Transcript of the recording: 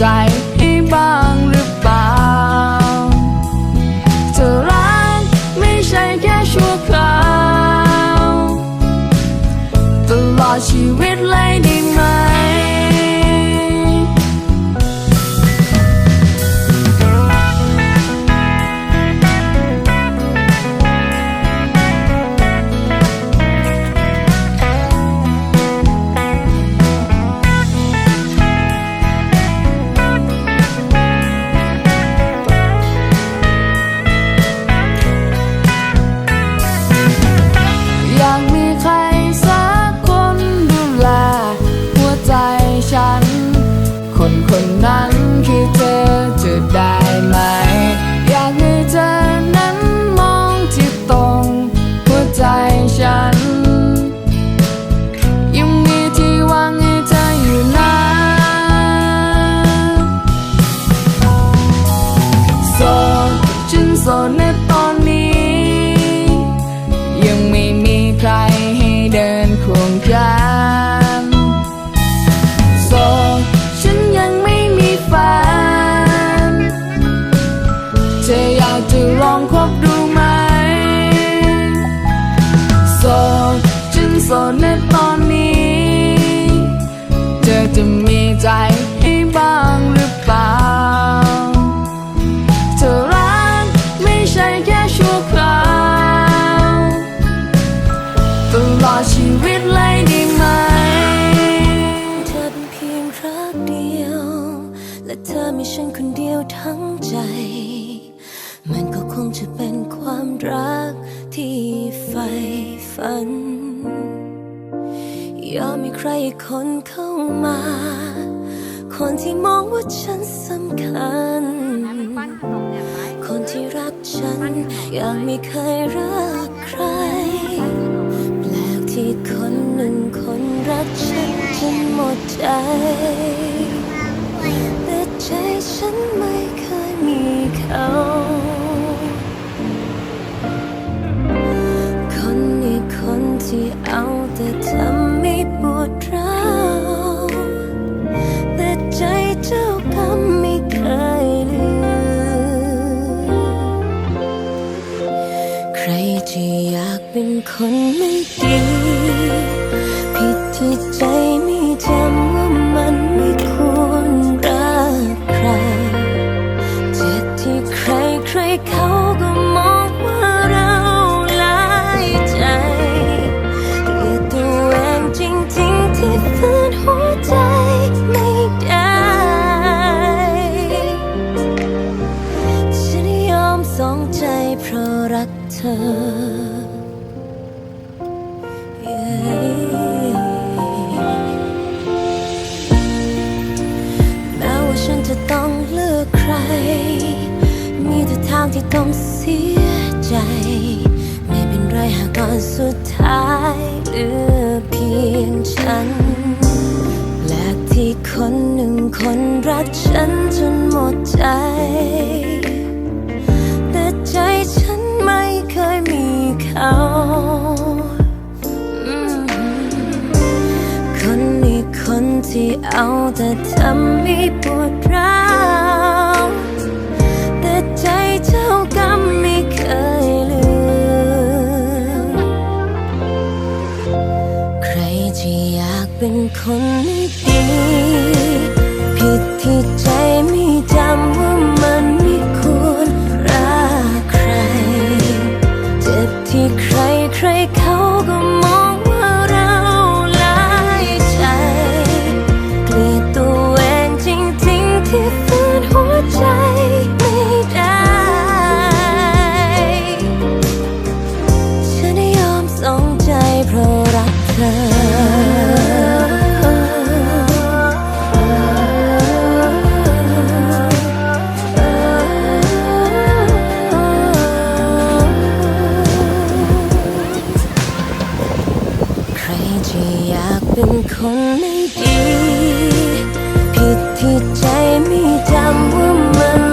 die. questions on it และเธอมีฉันคนเดียวทั้งใจ มันก็คงจะเป็นความรักที่ใฝ่ฝัน ยอมมีใครคนเข้ามา คนที่มองว่าฉันสำคัญ คนที่รักฉันยังไม่เคยรักใคร แปลกที่คนหนึ่งคนรักฉันจนหมดใจ ฉันไม่เคยมีเขาคนอีกคนที่เอาแต่ทำ แม้ว่าฉันจะต้องเลือกใคร มีแต่ทางที่ต้องเสียใจ ไม่เป็นไรหากตอนสุดท้ายเหลือเพียงฉัน และที่คนหนึ่งคนรักฉันจนหมดใจ เอาแต่ทำให้ปวดร้าวแต่ใจเจ้ากรรมไม่เคยลืม ใครจะอยากเป็นคน demi jam